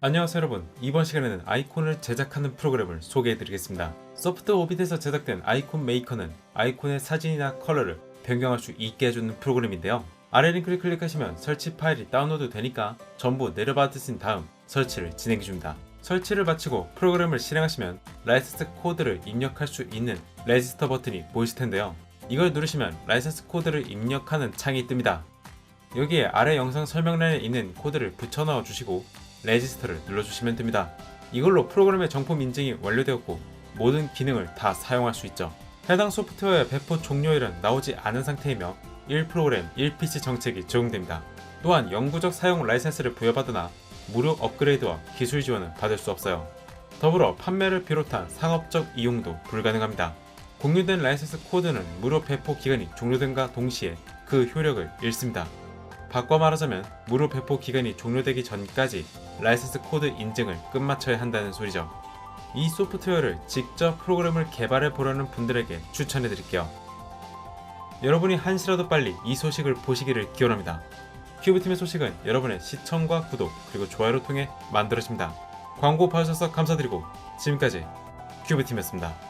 안녕하세요 여러분. 이번 시간에는 아이콘을 제작하는 프로그램을 소개해드리겠습니다. 소프트 오빗에서 제작된 아이콘 메이커는 아이콘의 사진이나 컬러를 변경할 수 있게 해주는 프로그램인데요. 아래 링크를 클릭하시면 설치 파일이 다운로드 되니까 전부 내려받으신 다음 설치를 진행해줍니다. 설치를 마치고 프로그램을 실행하시면 라이센스 코드를 입력할 수 있는 레지스터 버튼이 보이실 텐데요. 이걸 누르시면 라이센스 코드를 입력하는 창이 뜹니다. 여기에 아래 영상 설명란에 있는 코드를 붙여 넣어 주시고 레지스터를 눌러주시면 됩니다. 이걸로 프로그램의 정품 인증이 완료되었고 모든 기능을 다 사용할 수 있죠. 해당 소프트웨어의 배포 종료일은 나오지 않은 상태이며 1프로그램 1PC 정책이 적용됩니다. 또한 영구적 사용 라이센스를 부여받으나 무료 업그레이드와 기술 지원은 받을 수 없어요. 더불어 판매를 비롯한 상업적 이용도 불가능합니다. 공유된 라이센스 코드는 무료 배포 기간이 종료된과 동시에 그 효력을 잃습니다. 바꿔 말하자면 무료 배포 기간이 종료되기 전까지 라이센스 코드 인증을 끝마쳐야 한다는 소리죠. 이 소프트웨어를 직접 프로그램을 개발해 보려는 분들에게 추천해 드릴게요. 여러분이 한시라도 빨리 이 소식을 보시기를 기원합니다. 큐브팀의 소식은 여러분의 시청과 구독 그리고 좋아요를 통해 만들어집니다. 광고 봐주셔서 감사드리고 지금까지 큐브팀이었습니다.